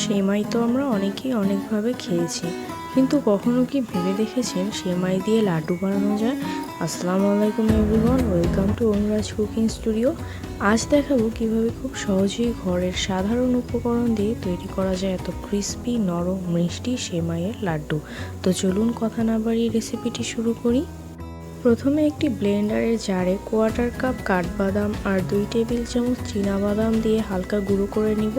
সেমাই তো আমরা অনেকেই অনেকভাবে খেয়েছি। কিন্তু কখনো কি ভেবে দেখেছেন সেমাই দিয়ে লাড্ডু বানানো যায়? আসসালামু আলাইকুম everyone, welcome to Anuraj cooking studio. আজ দেখাবো কীভাবে খুব সহজেই ঘরের সাধারণ উপকরণ দিয়ে তৈরি করা যায় এত ক্রিস্পি নরম, মিষ্টি সেমাইয়ের লাড্ডু। তো চলুন কথা না বাড়িয়ে রেসিপিটি শুরু করি। প্রথমে একটি ব্লেন্ডারের জারে কোয়ার্টার কাপ কাঠবাদাম আর দুই টেবিল চামচ বাদাম দিয়ে হালকা গুঁড়ো করে নিব।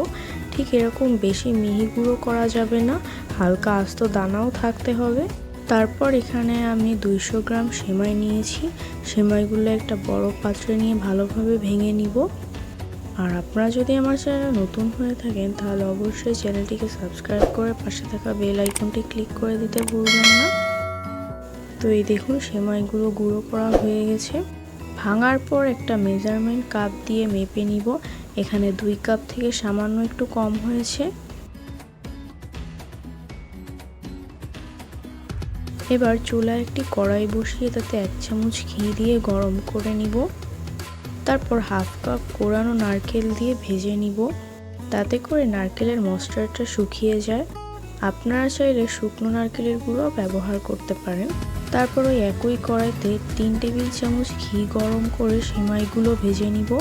ঠিক এরকম বেশি মিহি গুঁড়ো করা যাবে না, হালকা আস্ত দানাও থাকতে হবে। তারপর এখানে আমি দুইশো গ্রাম সেমাই নিয়েছি। সেমাইগুলো একটা বড় পাত্রে নিয়ে ভালোভাবে ভেঙে নিব। আর আপনারা যদি আমার চ্যানেল নতুন হয়ে থাকেন, তাহলে অবশ্যই চ্যানেলটিকে সাবস্ক্রাইব করে পাশে থাকা বেল আইকনটি ক্লিক করে দিতে ভুলবেন না। তো এই দেখুন, সেমাইগুলো গুঁড়ো করা হয়ে গেছে। ভাঙার পর একটা মেজারমেন্ট কাপ দিয়ে মেপে নিব। এখানে দুই কাপ থেকে সামান্য একটু কম হয়েছে। এবার চুলায় একটি কড়াই বসিয়ে তাতে এক চামচ ঘি দিয়ে গরম করে নিব। তারপর হাফ কাপ কোরানো নারকেল দিয়ে ভেজে নিব। তাতে করে নারকেলের মশলাটা শুকিয়ে যায়। আপনারা চাইলে শুকনো নারকেলের গুঁড়ো ব্যবহার করতে পারেন। তারপর ওই একই কড়াইতে তিন টেবিল চামচ ঘি গরম করে সেমাইগুলো ভেজে নিব।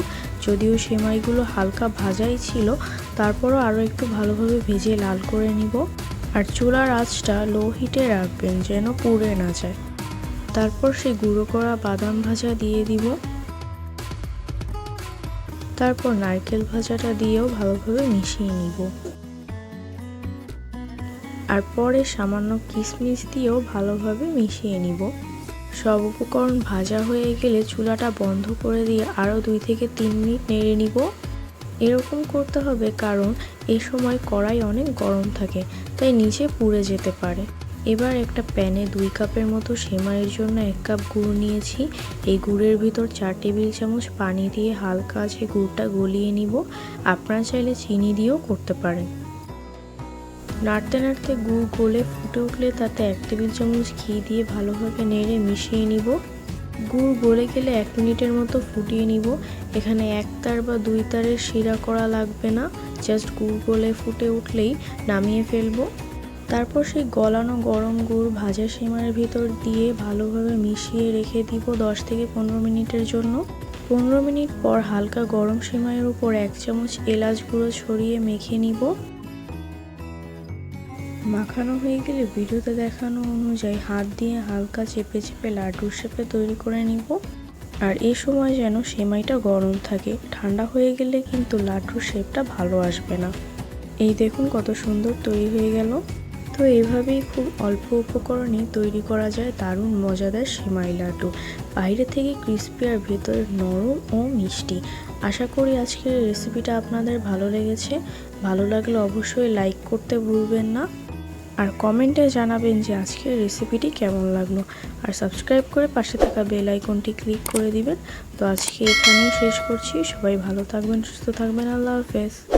যদিও সেমাইগুলো হালকা ভাজাই ছিল, তারপরও আরও একটু ভালোভাবে ভেজে লাল করে নিব। আর চুলার আঁচটা লো হিটে রাখবেন যেন পুড়ে না যায়। তারপর সেই গুঁড়ো করা বাদাম ভাজা দিয়ে দিব। তারপর নারকেল ভাজাটা দিয়েও ভালোভাবে মিশিয়ে নিব। আর পরে সামান্য কিশমিশ দিয়েও ভালোভাবে মিশিয়ে নিব। সব উপকরণ ভাজা হয়ে গেলে চুলাটা বন্ধ করে দিয়ে আরও দুই থেকে তিন মিনিট নেড়ে নিব। এরকম করতে হবে কারণ এ সময় কড়াই অনেক গরম থাকে, তাই নিচে পুড়ে যেতে পারে। এবার একটা প্যানে দুই কাপের মতো সেমাইয়ের জন্য এক কাপ গুড় নিয়েছি। এই গুড়ের ভিতর চার টেবিল চামচ পানি দিয়ে হালকা আছে গুড়টা গলিয়ে নিব। আপনারা চাইলে চিনি দিয়েও করতে পারেন। নাড়তে নাড়তে গুড় গলে ফুটে উঠলে তাতে এক টেবিল চামচ ঘি দিয়ে ভালোভাবে নেড়ে মিশিয়ে নিব। গুড় গলে গেলে এক মিনিটের মতো ফুটিয়ে নিব। এখানে এক তার বা দুই তারের শিরা করা লাগবে না। জাস্ট গুড় গলে ফুটে উঠলেই নামিয়ে ফেলব। তারপর সেই গলানো গরম গুড় ভাজা সেমাইয়ের ভিতর দিয়ে ভালোভাবে মিশিয়ে রেখে দিব দশ থেকে পনেরো মিনিটের জন্য। পনেরো মিনিট পর হালকা গরম সেমাইয়ের উপর এক চামচ এলাচ গুঁড়ো ছড়িয়ে মেখে নিব। মাখানো হয়ে গেলে ভিডিওতে দেখানো অনুযায়ী হাত দিয়ে হালকা চেপে চেপে লাড্ডুর শেপে তৈরি করে নিব। আর এ সময় যেন সেমাইটা গরম থাকে। ঠান্ডা হয়ে গেলে কিন্তু লাড্ডুর শেপটা ভালো আসবে না। এই দেখুন কত সুন্দর তৈরি হয়ে গেল। তো এইভাবেই খুব অল্প উপকরণে তৈরি করা যায় দারুণ মজাদার সেমাই লাড্ডু। বাইরে থেকে ক্রিস্পি আর ভেতরে নরম ও মিষ্টি। আশা করি আজকের রেসিপিটা আপনাদের ভালো লেগেছে। ভালো লাগলে অবশ্যই লাইক করতে ভুলবেন না। আর কমেন্টে জানাবেন যে আজকের রেসিপিটি কেমন লাগল। আর সাবস্ক্রাইব করে পাশে থাকা বেল আইকনটি ক্লিক করে দিবেন। তো আজকে এখানেই শেষ করছি। সবাই ভালো থাকবেন, সুস্থ থাকবেন। আল্লাহ হাফেজ।